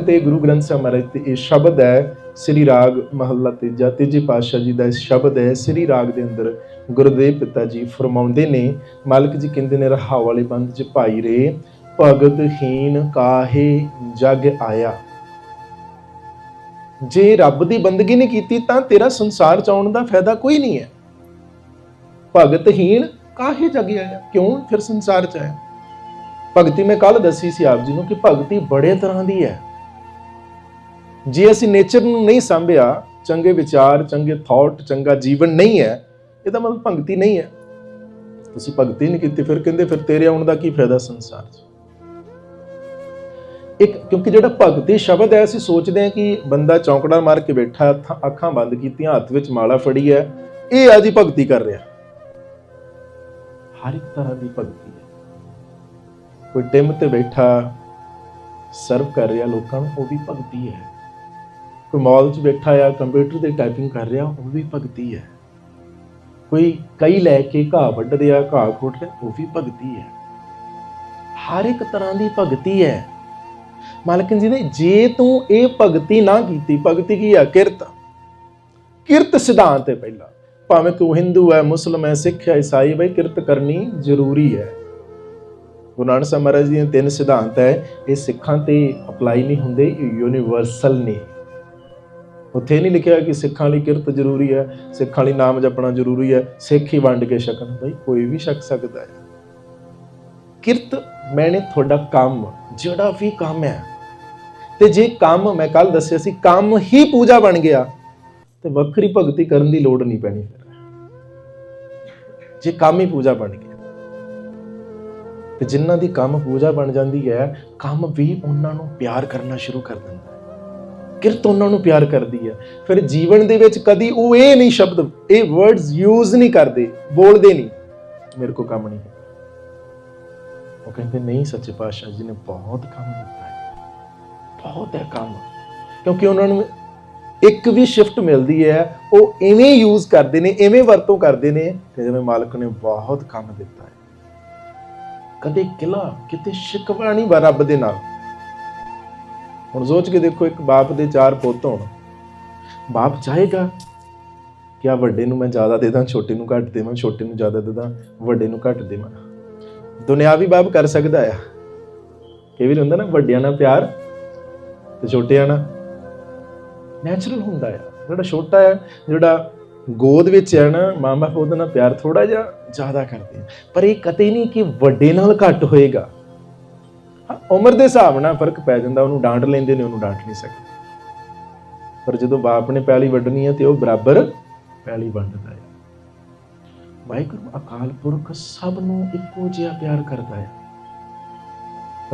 ਤੇ ਗੁਰੂ ਗ੍ਰੰਥ ਸਾਹਿਬ ਮਹਾਰਾਜ ਤੇ ਇਹ ਸ਼ਬਦ ਹੈ, ਸ੍ਰੀ ਰਾਗ ਮਹੱਲਾ ਤੀਜਾ, ਤੀਜੇ ਪਾਤਸ਼ਾਹ ਜੀ ਦਾ ਇਹ ਸ਼ਬਦ ਹੈ, ਸ੍ਰੀ ਰਾਗ ਦੇ ਅੰਦਰ ਗੁਰਦੇਵ ਪਿਤਾ ਜੀ ਫਰਮਾਉਂਦੇ ਨੇ, ਮਾਲਕ ਜੀ ਕਹਿੰਦੇ ਨੇ ਰਹਾ ਵਾਲੇ ਬੰਦ ਚ ਭਾਈ ਰੇ, ਭਗਤ ਹੀਨ ਕਾਹੇ ਜਗ ਆਇਆ। ਜੇ ਰੱਬ ਦੀ ਬੰਦਗੀ ਨਹੀਂ ਕੀਤੀ ਤਾਂ ਤੇਰਾ ਸੰਸਾਰ ਚ ਆਉਣ ਦਾ ਫਾਇਦਾ ਕੋਈ ਨਹੀਂ ਹੈ। ਭਗਤਹੀਣ ਕਾਹੇ ਜਗ ਆਇਆ? ਕਿਉਂ ਫਿਰ ਸੰਸਾਰ ਚ ਆਇਆ? ਭਗਤੀ ਮੈਂ ਕੱਲ ਦੱਸੀ ਸੀ ਆਪ ਜੀ ਨੂੰ ਕਿ ਭਗਤੀ ਬੜੇ ਤਰ੍ਹਾਂ ਦੀ ਹੈ। ਜੇ ਅਸੀਂ ਨੇਚਰ ਨੂੰ ਨਹੀਂ ਸੰਭਿਆ, ਚੰਗੇ ਵਿਚਾਰ, ਚੰਗੇ ਥਾਟ ਚੰਗਾ ਜੀਵਨ ਨਹੀਂ ਹੈ, ਇਹਦਾ ਮਤਲਬ ਭਗਤੀ ਨਹੀਂ ਹੈ। ਤੁਸੀਂ ਭਗਤੀ ਨਹੀਂ ਕੀਤੀ, ਫਿਰ ਕਹਿੰਦੇ, ਫਿਰ ਤੇਰੇ ਆਉਣ ਦਾ ਕੀ ਫਾਇਦਾ ਸੰਸਾਰ 'ਚ? ਇੱਕ, ਕਿਉਂਕਿ ਜਿਹੜਾ ਭਗਤੀ ਸ਼ਬਦ ਹੈ, ਅਸੀਂ ਸੋਚਦੇ ਹਾਂ ਕਿ ਬੰਦਾ ਚੌਂਕੜਾ ਮਾਰ ਕੇ ਬੈਠਾ ਅੱਖਾਂ- ਅੱਖਾਂ ਬੰਦ ਕੀਤੀਆਂ, ਹੱਥ ਵਿੱਚ ਮਾਲਾ ਫੜੀ ਹੈ, ਇਹ ਆ ਜੀ ਭਗਤੀ ਕਰ ਰਿਹਾ। ਹਰ ਇੱਕ ਤਰ੍ਹਾਂ ਦੀ ਭਗਤੀ ਹੈ। ਕੋਈ ਟਿਮ ਤੇ ਬੈਠਾ, ਸਰਵ ਕਰ ਰਿਹਾ ਲੋਕਾਂ ਨੂੰ ਉਹ ਵੀ ਭਗਤੀ ਹੈ। ਕੋਈ ਮਾਲ 'ਚ ਬੈਠਾ ਆ, ਕੰਪਿਊਟਰ ਤੇ ਟਾਈਪਿੰਗ ਕਰ ਰਿਹਾ, ਉਹ ਵੀ ਭਗਤੀ ਹੈ। ਕੋਈ ਕਈ ਲੈ ਕੇ ਘਾਹ ਵੱਢ ਰਿਹਾ, ਘਾਹ ਖੋਟ ਰਿਹਾ, ਉਹ ਵੀ ਭਗਤੀ ਹੈ। ਹਰ ਇੱਕ ਤਰ੍ਹਾਂ ਦੀ ਭਗਤੀ ਹੈ। ਮਾਲਕਨ ਜੀ ਨੇ, ਜੇ ਤੂੰ ਇਹ ਭਗਤੀ ਨਾ ਕੀਤੀ, ਭਗਤੀ ਕੀ ਆ? ਕਿਰਤ। ਕਿਰਤ ਸਿਧਾਂਤ ਹੈ ਪਹਿਲਾਂ। ਭਾਵੇਂ ਤੂੰ ਹਿੰਦੂ ਹੈ ਮੁਸਲਮ ਹੈ ਸਿੱਖ ਹੈ ਈਸਾਈ ਬਈ ਕਿਰਤ ਕਰਨੀ ਜ਼ਰੂਰੀ ਹੈ। ਗੁਰੂ ਨਾਨਕ ਸਾਹਿਬ ਮਹਾਰਾਜ ਜੀ ਦੇ ਤਿੰਨ ਸਿਧਾਂਤ ਹੈ, ਇਹ ਸਿੱਖਾਂ ਤੇ ਅਪਲਾਈ ਨਹੀਂ ਹੁੰਦੇ ਯੂਨੀਵਰਸਲ ਨੇ। ਉੱਥੇ ਨਹੀਂ ਲਿਖਿਆ ਕਿ ਸਿੱਖਾਂ ਲਈ ਕਿਰਤ ਜ਼ਰੂਰੀ ਹੈ, ਸਿੱਖਾਂ ਲਈ ਨਾਮ ਜਪਣਾ ਜ਼ਰੂਰੀ ਹੈ, ਸਿੱਖ ਹੀ ਵੰਡ ਕੇ ਛਕਣ। ਬਈ ਕੋਈ ਵੀ ਛਕ ਸਕਦਾ ਹੈ। ਕਿਰਤ ਮੈਨੇ ਤੁਹਾਡਾ ਕੰਮ, ਜਿਹੜਾ ਵੀ ਕੰਮ ਹੈ। ਤੇ ਜੇ ਕੰਮ ਮੈਂ ਕੱਲ ਦੱਸਿਆ ਸੀ, ਕੰਮ ਹੀ ਪੂਜਾ ਬਣ ਗਿਆ, ਤੇ ਵੱਖਰੀ ਭਗਤੀ ਕਰਨ ਦੀ ਲੋੜ ਨਹੀਂ ਪੈਣੀ ਫਿਰ। ਜੇ ਕੰਮ ਹੀ ਪੂਜਾ ਬਣ ਗਿਆ, ਤੇ ਜਿਨ੍ਹਾਂ ਦੀ ਕੰਮ ਪੂਜਾ ਬਣ ਜਾਂਦੀ ਹੈ, ਕੰਮ ਵੀ ਉਹਨਾਂ ਨੂੰ ਪਿਆਰ ਕਰਨਾ ਸ਼ੁਰੂ ਕਰ ਦਿੰਦਾ ਕਿਰਤ ਉਹਨਾਂ ਨੂੰ ਪਿਆਰ ਕਰਦੀ ਹੈ ਫਿਰ ਜੀਵਨ ਦੇ ਵਿੱਚ ਕਦੀ ਉਹ ਇਹ ਨਹੀਂ ਸ਼ਬਦ, ਇਹ ਵਰਡਸ ਯੂਜ਼ ਨਹੀਂ ਕਰਦੇ, ਬੋਲਦੇ ਨਹੀਂ। ਮੇਰੇ ਕੋ ਕੰਮ ਨਹੀਂ ਹੈ। ਉਹ ਕਹਿੰਦੇ, ਨਹੀਂ ਸੱਚੇ ਪਾਤਸ਼ਾਹ ਜੀ ਨੇ ਬਹੁਤ ਕੰਮ ਦਿੱਤਾ ਹੈ। ਬਹੁਤ ਹੈ ਕੰਮ। ਕਿਉਂਕਿ ਉਹਨਾਂ ਨੂੰ ਇੱਕ ਵੀ ਸ਼ਿਫਟ ਮਿਲਦੀ ਹੈ, ਉਹ ਇਵੇਂ ਯੂਜ਼ ਕਰਦੇ ਨੇ, ਇਵੇਂ ਵਰਤੋਂ ਕਰਦੇ ਨੇ ਕਿ ਜਿਵੇਂ ਮਾਲਕ ਨੇ ਬਹੁਤ ਕੰਮ ਦਿੱਤਾ ਹੈ। ਕਦੇ ਕਿਲਾ ਕਿਤੇ ਸ਼ਿਕਵਾ ਨਹੀਂ ਰੱਬ ਦੇ ਨਾਲ। ਹੁਣ ਸੋਚ ਕੇ ਦੇਖੋ, ਇੱਕ ਬਾਪ ਦੇ ਚਾਰ ਪੁੱਤ ਹੋਣ। ਬਾਪ ਚਾਹੇਗਾ ਕਿ ਆ ਵੱਡੇ ਨੂੰ ਮੈਂ ਜ਼ਿਆਦਾ ਦੇ ਦਾਂ, ਛੋਟੇ ਨੂੰ ਘੱਟ ਦੇਵਾਂ, ਛੋਟੇ ਨੂੰ ਜ਼ਿਆਦਾ ਦੇ ਦਾਂ, ਵੱਡੇ ਨੂੰ ਘੱਟ ਦੇਵਾਂ। ਦੁਨਿਆਵੀ ਬਾਪ ਕਰ ਸਕਦਾ ਆ। ਇਹ ਵੀ ਹੁੰਦਾ ਨਾ, ਵੱਡਿਆਂ ਨਾਲ ਪਿਆਰ ਤੇ ਛੋਟਿਆਂ ਨਾਲ। ਨੈਚੁਰਲ ਹੁੰਦਾ ਆ। ਜਿਹੜਾ ਛੋਟਾ ਹੈ ਜਿਹੜਾ ਗੋਦ ਵਿੱਚ ਹੈ ਨਾ ਮਾਂ ਬਾਪ ਉਹਦੇ ਨਾਲ ਪਿਆਰ ਥੋੜਾ ਜਿਹਾ ਜ਼ਿਆਦਾ ਕਰਦੇ ਆ। ਪਰ ਇਹ ਕਦੇ ਨਹੀਂ ਕਿ ਵੱਡੇ ਨਾਲ ਘੱਟ ਹੋਏਗਾ। ਉਮਰ ਦੇ ਹਿਸਾਬ ਨਾਲ ਫ਼ਰਕ ਪੈ ਜਾਂਦਾ, ਉਹਨੂੰ ਡਾਂਟ ਲੈਂਦੇ ਨੇ, ਉਹਨੂੰ ਡਾਂਟ ਨਹੀਂ ਸਕਦੇ। ਪਰ ਜਦੋਂ ਬਾਪ ਨੇ ਪੈਲੀ ਵੱਢਣੀ ਹੈ ਤੇ ਉਹ ਬਰਾਬਰ ਪੈਲੀ ਵੰਡਦਾ ਹੈ। ਵਾਹਿਗੁਰੂ ਅਕਾਲ ਪੁਰਖ ਸਭ ਨੂੰ ਇੱਕੋ ਜਿਹਾ ਪਿਆਰ ਕਰਦਾ ਹੈ।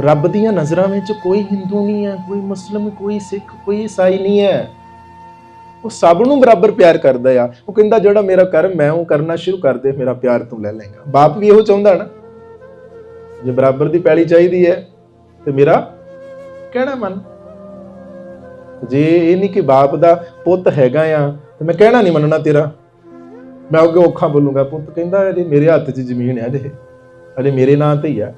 ਰੱਬ ਦੀਆਂ ਨਜ਼ਰਾਂ ਵਿੱਚ ਕੋਈ ਹਿੰਦੂ ਨਹੀਂ ਹੈ, ਕੋਈ ਮੁਸਲਮ, ਕੋਈ ਸਿੱਖ, ਕੋਈ ਈਸਾਈ ਨਹੀਂ ਹੈ। ਉਹ ਸਭ ਨੂੰ ਬਰਾਬਰ ਪਿਆਰ ਕਰਦਾ ਆ। ਉਹ ਕਹਿੰਦਾ, ਜਿਹੜਾ ਮੇਰਾ ਕਰਮ ਮੈਂ ਉਹ ਕਰਨਾ ਸ਼ੁਰੂ ਕਰ ਦੇ, ਮੇਰਾ ਪਿਆਰ ਤੂੰ ਲੈ ਲੇਗਾ ਬਾਪ ਵੀ ਇਹੋ ਚਾਹੁੰਦਾ ਨਾ, ਜੇ ਬਰਾਬਰ ਦੀ ਪੈਲੀ ਚਾਹੀਦੀ ਹੈ ਤੇ ਮੇਰਾ ਕਹਿਣਾ ਮੰਨ? ਜੇ ਇਹ ਨਹੀਂ ਕਿ ਬਾਪ ਦਾ ਪੁੱਤ ਹੈਗਾ ਆ ਤੇ ਮੈਂ ਕਹਿਣਾ ਨਹੀਂ ਮੰਨਣਾ ਤੇਰਾ। ਮੈਂ ਅੱਗੇ ਔਖਾ ਬੋਲੂੰਗਾ ਪੁੱਤ ਕਹਿੰਦਾ ਇਹਦੇ ਮੇਰੇ ਹੱਥ 'ਚ ਜ਼ਮੀਨ ਹੈ ਇਹਦੇ ਹਲੇ ਮੇਰੇ ਨਾਂ ਤੇ ਹੀ ਆ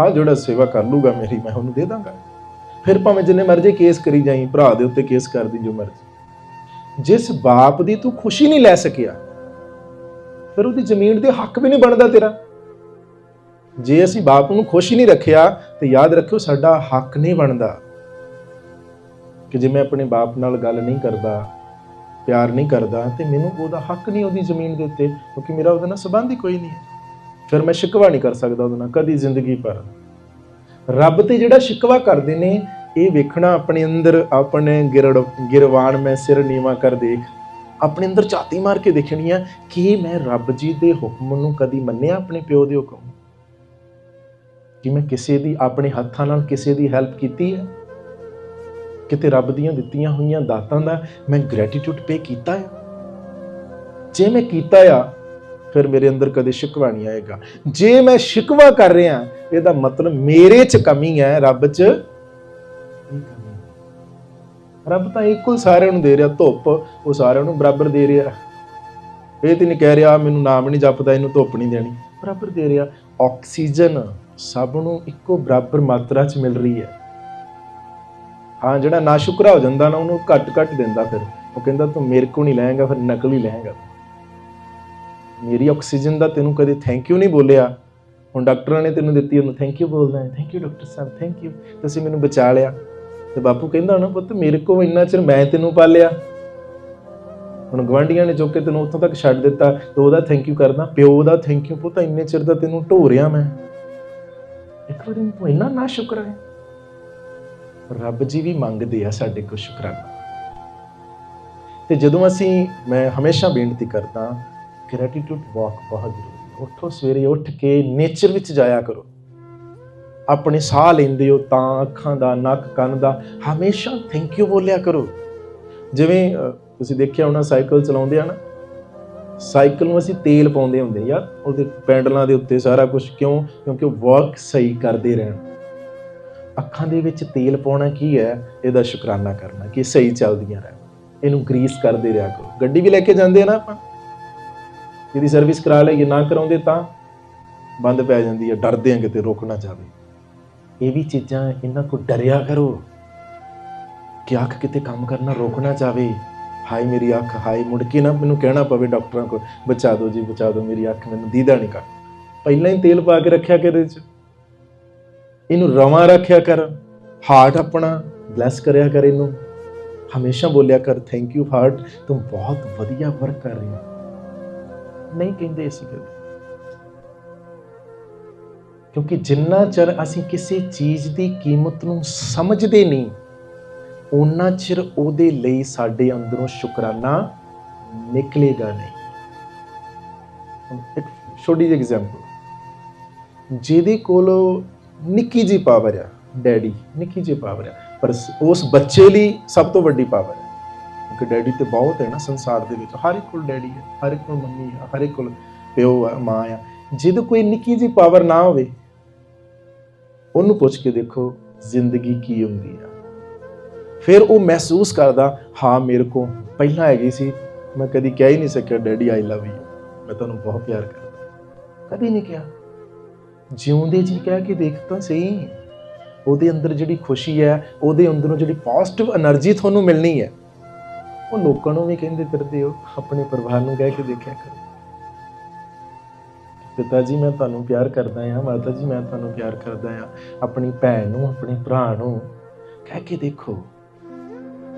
ਹਾਂ ਜਿਹੜਾ ਸੇਵਾ ਕਰ ਲੂਗਾ ਮੇਰੀ ਮੈਂ ਉਹਨੂੰ ਦੇ ਦਾਂਗਾ। ਫਿਰ ਭਾਵੇਂ ਜਿੰਨੇ ਮਰਜ਼ੀ ਕੇਸ ਕਰੀ ਜਾਈ ਭਰਾ ਦੇ ਉੱਤੇ ਕੇਸ ਕਰਦੀ ਜੋ ਮਰਜ਼ੀ। ਜਿਸ ਬਾਪ ਦੀ ਤੂੰ ਖੁਸ਼ੀ ਨਹੀਂ ਲੈ ਸਕਿਆ ਫਿਰ ਉਹਦੀ ਜ਼ਮੀਨ ਦੇ ਹੱਕ ਵੀ ਨਹੀਂ ਬਣਦਾ ਤੇਰਾ। ਜੇ ਅਸੀਂ ਬਾਪ ਨੂੰ ਖੁਸ਼ ਹੀ ਨਹੀਂ ਰੱਖਿਆ, ਤੇ ਯਾਦ ਰੱਖਿਓ ਸਾਡਾ ਹੱਕ ਨਹੀਂ ਬਣਦਾ। ਕਿ ਜੇ ਮੈਂ ਆਪਣੇ ਬਾਪ ਨਾਲ ਗੱਲ ਨਹੀਂ ਕਰਦਾ, ਪਿਆਰ ਨਹੀਂ ਕਰਦਾ, ਤੇ ਮੈਨੂੰ ਉਹਦਾ ਹੱਕ ਨਹੀਂ ਉਹਦੀ ਜ਼ਮੀਨ ਦੇ ਉੱਤੇ, ਕਿਉਂਕਿ ਮੇਰਾ ਉਹਦੇ ਨਾਲ ਸੰਬੰਧ ਹੀ ਕੋਈ ਨਹੀਂ ਹੈ। ਫਿਰ ਮੈਂ ਸ਼ਿਕਵਾ ਨਹੀਂ ਕਰ ਸਕਦਾ ਉਹਦੇ ਨਾਲ, ਕਦੀ ਜ਼ਿੰਦਗੀ ਪਰ ਰੱਬ ਤੇ ਜਿਹੜਾ ਸ਼ਿਕਵਾ ਕਰਦੇ ਨੇ, ਇਹ ਵੇਖਣਾ ਆਪਣੇ ਅੰਦਰ, ਆਪਣੇ ਗਿਰੜ ਗਿਰਵਾਨ ਮੈਂ ਸਿਰ ਨੀਵਾ ਕਰ ਦੇਖ। ਆਪਣੇ ਅੰਦਰ ਝਾਤੀ ਮਾਰ ਕੇ ਦੇਖਣੀ ਆ ਕਿ ਮੈਂ ਰੱਬ ਜੀ ਦੇ ਹੁਕਮ ਨੂੰ ਕਦੀ ਮੰਨਿਆ, ਆਪਣੇ ਪਿਓ ਦੇ ਹੁਕਮ ਕਿ ਮੈਂ ਕਿਸੇ ਦੀ, ਆਪਣੇ ਹੱਥਾਂ ਨਾਲ ਕਿਸੇ ਦੀ ਹੈਲਪ ਕੀਤੀ ਹੈ? ਕਿਤੇ ਰੱਬ ਦੀਆਂ ਦਿੱਤੀਆਂ ਹੋਈਆਂ ਦਾਤਾਂ ਦਾ ਮੈਂ ਗ੍ਰੈਟੀਟਿਊਡ ਪੇ ਕੀਤਾ ਹੈ? ਜੇ ਮੈਂ ਕੀਤਾ ਆ, ਫਿਰ ਮੇਰੇ ਅੰਦਰ ਕਦੇ ਸ਼ਿਕਵਾ ਨਹੀਂ ਆਏਗਾ। ਜੇ ਮੈਂ ਸ਼ਿਕਵਾ ਕਰ ਰਿਹਾ, ਇਹਦਾ ਮਤਲਬ ਮੇਰੇ 'ਚ ਕਮੀ ਹੈ, ਰੱਬ 'ਚ ਰੱਬ ਤਾਂ ਇੱਕੋ ਸਾਰਿਆਂ ਨੂੰ ਦੇ ਰਿਹਾ, ਧੁੱਪ, ਉਹ ਸਾਰਿਆਂ ਨੂੰ ਬਰਾਬਰ ਦੇ ਰਿਹਾ। ਇਹ ਤੇ ਨਹੀਂ ਕਹਿ ਰਿਹਾ, ਮੈਨੂੰ ਨਾਮ ਨਹੀਂ ਜਪਦਾ, ਇਹਨੂੰ ਧੁੱਪ ਨਹੀਂ ਦੇਣੀ। ਬਰਾਬਰ ਦੇ ਰਿਹਾ। ਆਕਸੀਜਨ ਸਭ ਨੂੰ ਇੱਕੋ ਬਰਾਬਰ ਮਾਤਰਾ 'ਚ ਮਿਲ ਰਹੀ ਹੈ। ਹਾਂ, ਜਿਹੜਾ ਨਾ ਸ਼ੁਕਰਾ ਹੋ ਜਾਂਦਾ ਨਾ, ਉਹਨੂੰ ਘੱਟ ਘੱਟ ਦਿੰਦਾ ਫਿਰ। ਉਹ ਕਹਿੰਦਾ, ਤੂੰ ਮੇਰੇ ਕੋ ਨਹੀਂ ਲਏਗਾ, ਫਿਰ ਨਕਲ ਨਕਲੀ ਲਏਗਾ। ਮੇਰੀ ਆਕਸੀਜਨ ਦਾ ਤੈਨੂੰ ਕਦੇ ਥੈਂਕ ਯੂ ਨਹੀਂ ਬੋਲਿਆ। ਹੁਣ ਡਾਕਟਰਾਂ ਨੇ ਤੈਨੂੰ ਦਿੱਤੀ, ਉਹਨੂੰ ਥੈਂਕ ਯੂ ਬੋਲਦਾ ਹੈ। ਥੈਂਕ ਯੂ ਡਾਕਟਰ ਸਾਹਿਬ ਥੈਂਕ ਯੂ ਤੁਸੀਂ ਮੈਨੂੰ ਬਚਾ ਲਿਆ। ਤੇ ਬਾਪੂ ਕਹਿੰਦਾ ਨਾ, ਪੁੱਤ, ਮੇਰੇ ਕੋ ਇੰਨਾ ਚਿਰ ਮੈਂ ਤੈਨੂੰ ਪਾਲਿਆ। ਹੁਣ ਗਵਾਂਢੀਆਂ ਨੇ ਚੁੱਕ ਕੇ ਤੈਨੂੰ ਉੱਥੋਂ ਤੱਕ ਛੱਡ ਦਿੱਤਾ। ਤੇ ਉਹਦਾ ਥੈਂਕ ਯੂ ਕਰਦਾ, ਪਿਓ ਦਾ ਥੈਂਕ ਯੂ ਪੁੱਤ, ਇੰਨੇ ਚਿਰ ਦਾ ਤੈਨੂੰ ਢੋ ਰਿਆ ਮੈਂ। ਇੱਕ ਵਾਰੀ ਤੂੰ ਇੰਨਾ ਨਾ ਸ਼ੁਕਰ ਹੈ। ਰੱਬ ਜੀ ਵੀ ਮੰਗਦੇ ਆ ਸਾਡੇ ਕੋਲ ਸ਼ੁਕਰਾਨਾ। ਤੇ ਜਦੋਂ ਅਸੀਂ, ਮੈਂ ਹਮੇਸ਼ਾ ਬੇਨਤੀ ਕਰਦਾ ਗ੍ਰੈਟੀਟਿਊਡ ਵਾਕ ਬਹੁਤ ਜ਼ਰੂਰੀ ਹੈ। ਉੱਠੋ ਸਵੇਰੇ ਉੱਠ ਕੇ ਨੇਚਰ ਵਿੱਚ ਜਾਇਆ ਕਰੋ। ਆਪਣੇ ਸਾਹ ਲੈਂਦੇ ਹੋ ਤਾਂ ਅੱਖਾਂ ਦਾ, ਨੱਕ, ਕੰਨ ਦਾ, ਹਮੇਸ਼ਾ ਥੈਂਕ ਯੂ ਬੋਲਿਆ ਕਰੋ। ਜਿਵੇਂ ਤੁਸੀਂ ਦੇਖਿਆ ਹੋਣਾ, ਸਾਈਕਲ ਚਲਾਉਂਦੇ ਆ ਨਾ ਸਾਈਕਲ ਨੂੰ ਅਸੀਂ ਤੇਲ ਪਾਉਂਦੇ ਹੁੰਦੇ ਯਾਰ, ਉਹਦੇ ਪੈਂਡਲਾਂ ਦੇ ਉੱਤੇ ਸਾਰਾ ਕੁਝ ਕਿਉਂ? ਕਿਉਂਕਿ ਵਰਕ ਸਹੀ ਕਰਦੇ ਰਹਿਣ। ਅੱਖਾਂ ਦੇ ਵਿੱਚ ਤੇਲ ਪਾਉਣਾ ਕੀ ਹੈ? ਇਹਦਾ ਸ਼ੁਕਰਾਨਾ ਕਰਨਾ ਕਿ ਸਹੀ ਚੱਲਦੀਆਂ ਰਹਿਣ। ਇਹਨੂੰ ਗਰੀਸ ਕਰਦੇ ਰਿਹਾ ਕਰੋ। ਗੱਡੀ ਵੀ ਲੈ ਕੇ ਜਾਂਦੇ ਆ ਨਾ ਆਪਾਂ। ਇਹਦੀ ਸਰਵਿਸ ਕਰਾ ਲਈਏ, ਨਾ ਕਰਾਉਂਦੇ ਤਾਂ ਬੰਦ ਪੈ ਜਾਂਦੀ ਹੈ। ਡਰਦੇ ਆ ਕਿਤੇ ਰੁਕ ਨਾ ਜਾਵੇ। ਇਹ ਵੀ ਚੀਜ਼ਾਂ ਇਹਨਾਂ ਕੋ ਡਰਿਆ ਕਰੋ ਕਿ ਅੱਖ ਕਿਤੇ ਕੰਮ ਕਰਨਾ ਰੁਕ ਨਾ ਜਾਵੇ ਹਾਏ ਮੇਰੀ ਅੱਖ, ਹਾਏ ਮੁੜ ਕੇ ਨਾ ਮੈਨੂੰ ਕਹਿਣਾ ਪਵੇ ਡਾਕਟਰਾਂ ਕੋਲ, ਬਚਾ ਦਿਓ ਜੀ, ਬਚਾ ਦਿਓ, ਮੇਰੀ ਅੱਖ ਮੈਨੂੰ ਦੀਦਾ ਨਹੀਂ ਕਰ। ਪਹਿਲਾਂ ਹੀ ਤੇਲ ਪਾ ਕੇ ਰੱਖਿਆ ਕਰ ਇਹਦੇ 'ਚ। ਇਹਨੂੰ ਰਵਾਂ ਰੱਖਿਆ ਕਰ ਹਾਰਟ ਆਪਣਾ ਬਲੈਸ ਕਰਿਆ ਕਰ ਇਹਨੂੰ। ਹਮੇਸ਼ਾ ਬੋਲਿਆ ਕਰ ਥੈਂਕ ਯੂ ਹਾਰਟ ਤੂੰ ਬਹੁਤ ਵਧੀਆ ਵਰਕ ਕਰ ਰਹੀ ਹੈ। ਨਹੀਂ ਕਹਿੰਦੇ ਅਸੀਂ ਕਦੇ ਕਿਉਂਕਿ ਜਿੰਨਾ ਚਿਰ ਅਸੀਂ ਕਿਸੇ ਚੀਜ਼ ਦੀ ਕੀਮਤ ਨੂੰ ਸਮਝਦੇ ਨਹੀਂ ਉਹਨਾਂ ਚਿਰ ਉਹਦੇ ਲਈ ਸਾਡੇ ਅੰਦਰੋਂ ਸ਼ੁਕਰਾਨਾ ਨਿਕਲੇਗਾ ਨਹੀਂ। ਇੱਕ ਛੋਟੀ ਜਿਹੀ ਐਗਜ਼ਾਮਪਲ ਜਿਹਦੇ ਕੋਲ ਨਿੱਕੀ ਜੀ ਪਾਵਰ ਆ ਡੈਡੀ ਨਿੱਕੀ ਜੀ ਪਾਵਰ ਆ। ਪਰ ਉਸ ਬੱਚੇ ਲਈ ਸਭ ਤੋਂ ਵੱਡੀ ਪਾਵਰ ਹੈ ਕਿਉਂਕਿ ਡੈਡੀ ਤੇ ਬਹੁਤ ਹੈ ਨਾ ਸੰਸਾਰ ਦੇ ਵਿੱਚ। ਹਰ ਇੱਕ ਕੋਲ ਡੈਡੀ ਹੈ ਹਰ ਇੱਕ ਕੋਲ ਮੰਮੀ ਹੈ ਹਰ ਇੱਕ ਕੋਲ ਪਿਓ ਆ, ਮਾਂ ਆ। ਜਿਹਦੇ ਕੋਈ ਨਿੱਕੀ ਜੀ ਪਾਵਰ ਨਾ ਹੋਵੇ, ਉਹਨੂੰ ਪੁੱਛ ਕੇ ਦੇਖੋ ਜ਼ਿੰਦਗੀ ਕੀ ਹੁੰਦੀ ਆ। ਫਿਰ ਉਹ ਮਹਿਸੂਸ ਕਰਦਾ, ਹਾਂ, ਮੇਰੇ ਕੋ ਪਹਿਲਾਂ ਹੈਗੀ ਸੀ। ਮੈਂ ਕਦੀ ਕਹਿ ਹੀ ਨਹੀਂ ਸਕਿਆ ਡੈਡੀ ਆਈ ਲਵ ਯੂ ਮੈਂ ਤੁਹਾਨੂੰ ਬਹੁਤ ਪਿਆਰ ਕਰਦਾ। ਕਦੀ ਨਹੀਂ ਕਿਹਾ। ਜਿਉਂਦੇ ਜੀ ਕਹਿ ਕੇ ਦੇਖ ਤਾਂ ਸਹੀ। ਉਹਦੇ ਅੰਦਰ ਜਿਹੜੀ ਖੁਸ਼ੀ ਹੈ, ਉਹਦੇ ਅੰਦਰੋਂ ਜਿਹੜੀ ਪੋਜ਼ਿਟਿਵ એનર્ਜੀ ਤੁਹਾਨੂੰ ਮਿਲਣੀ ਹੈ, ਉਹ ਲੋਕਾਂ ਨੂੰ ਵੀ ਕਹਿੰਦੇ ਫਿਰਦੇ ਹੋ, ਆਪਣੇ ਪਰਿਵਾਰ ਨੂੰ ਕਹਿ ਕੇ ਦੇਖਿਆ ਕਰੋ। ਪਿਤਾ ਜੀ, ਮੈਂ ਤੁਹਾਨੂੰ ਪਿਆਰ ਕਰਦਾ ਹਾਂ, ਮਾਤਾ ਜੀ, ਮੈਂ ਤੁਹਾਨੂੰ ਪਿਆਰ ਕਰਦਾ ਹਾਂ। ਆਪਣੀ ਭੈਣ ਨੂੰ, ਆਪਣੇ ਭਰਾ ਨੂੰ ਕਹਿ ਕੇ ਦੇਖੋ।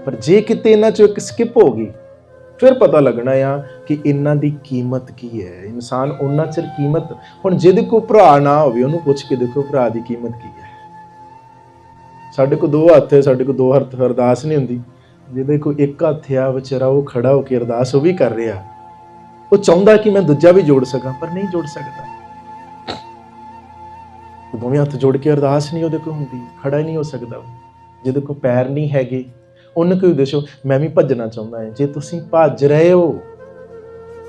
ਪਰ ਜੇ ਕਿਤੇ ਇਹਨਾਂ ਚੋਂ ਇੱਕ ਸਕਿਪ ਹੋ ਗਈ, ਫਿਰ ਪਤਾ ਲੱਗਣਾ ਆ ਕਿ ਇਹਨਾਂ ਦੀ ਕੀਮਤ ਕੀ ਹੈ। ਇਨਸਾਨ ਉਹਨਾਂ ਚਿਰ ਕੀਮਤ, ਹੁਣ ਜਿਹਦੇ ਕੋ ਭਰਾ ਨਾ ਹੋਵੇ, ਉਹਨੂੰ ਪੁੱਛ ਕੇ ਦੇਖੋ ਭਰਾ ਦੀ ਕੀਮਤ ਕੀ ਹੈ। ਸਾਡੇ ਕੋ ਦੋ ਹੱਥ ਹੈ, ਸਾਡੇ ਕੋ ਦੋ ਹੱਥ ਅਰਦਾਸ ਨਹੀਂ ਹੁੰਦੀ। ਜਿਹਦੇ ਕੋ ਇੱਕ ਹੱਥ ਆ, ਵਿਚਾਰਾ ਉਹ ਖੜਾ ਹੋ ਕੇ ਅਰਦਾਸ ਉਹ ਵੀ ਕਰ ਰਿਹਾ। ਉਹ ਚਾਹੁੰਦਾ ਕਿ ਮੈਂ ਦੂਜਾ ਵੀ ਜੋੜ ਸਕਾਂ, ਪਰ ਨਹੀਂ ਜੋੜ ਸਕਦਾ। ਦੋਵੇਂ ਹੱਥ ਜੋੜ ਕੇ ਅਰਦਾਸ ਨਹੀਂ ਉਹਦੇ ਕੋਲ ਹੁੰਦੀ, ਖੜਾ ਨਹੀਂ ਹੋ ਸਕਦਾ। ਜਿਹਦੇ ਕੋਲ ਪੈਰ ਨਹੀਂ ਹੈਗੇ ਉਹਨੂੰ ਕੋਈ ਦੱਸੋ ਮੈਂ ਵੀ ਭੱਜਣਾ ਚਾਹੁੰਦਾ ਹਾਂ। ਜੇ ਤੁਸੀਂ ਭੱਜ ਰਹੇ ਹੋ,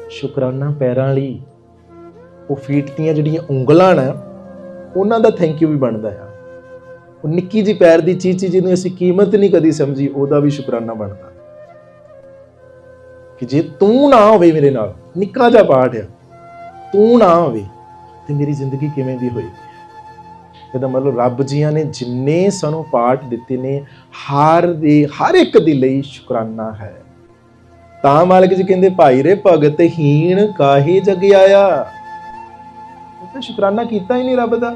ਸ਼ੁਕਰਾਨਾ ਪੈਰਾਂ ਲਈ। ਉਹ ਫੀਟ ਦੀਆਂ ਜਿਹੜੀਆਂ ਉਂਗਲਾਂ ਨੇ, ਉਹਨਾਂ ਦਾ ਥੈਂਕ ਯੂ ਵੀ ਬਣਦਾ ਆ ਉਹ ਨਿੱਕੀ ਜੀ ਪੈਰ ਦੀ ਚੀਜ਼ ਜਿਹਨੂੰ ਅਸੀਂ ਕੀਮਤ ਨਹੀਂ ਕਦੀ ਸਮਝੀ, ਉਹਦਾ ਵੀ ਸ਼ੁਕਰਾਨਾ ਬਣਦਾ। ਕਿ ਜੇ ਤੂੰ ਨਾ ਹੋਵੇ ਮੇਰੇ ਨਾਲ, ਨਿੱਕਾ ਜਿਹਾ ਪਾਠ ਆ, ਤੂੰ ਨਾ ਹੋਵੇ, ਤੇ ਮੇਰੀ ਜ਼ਿੰਦਗੀ ਕਿਵੇਂ ਦੀ ਹੋਏਗੀ? ਇਹਦਾ ਮਤਲਬ ਰੱਬ ਜੀਆਂ ਨੇ ਜਿੰਨੇ ਸਾਨੂੰ ਪਾਠ ਦਿੱਤੇ ਨੇ, ਹਰ ਦੇ, ਹਰ ਇੱਕ ਦੇ ਲਈ ਸ਼ੁਕਰਾਨਾ ਹੈ। ਤਾਂ ਮਾਲਕ ਜੀ ਕਹਿੰਦੇ, ਭਾਈ ਰੇ, ਭਗਤ ਹੀਣ ਕਾਹੇ ਜਗ ਆਇਆ? ਉਹ ਸ਼ੁਕਰਾਨਾ ਕੀਤਾ ਹੀ ਨਹੀਂ ਰੱਬ ਦਾ।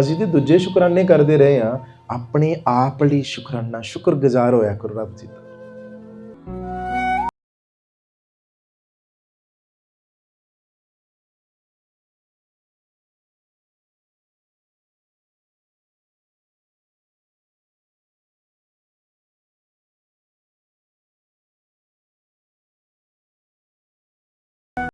ਅਸੀਂ ਤੇ ਦੂਜੇ ਸ਼ੁਕਰਾਨੇ ਕਰਦੇ ਰਹੇ ਆ ਆਪਣੇ ਆਪ ਲਈ ਸ਼ੁਕਰਾਨਾ, ਸ਼ੁਕਰਗੁਜ਼ਾਰ ਹੋਇਆ ਕਰੋ ਰੱਬ ਜੀ ਦਾ।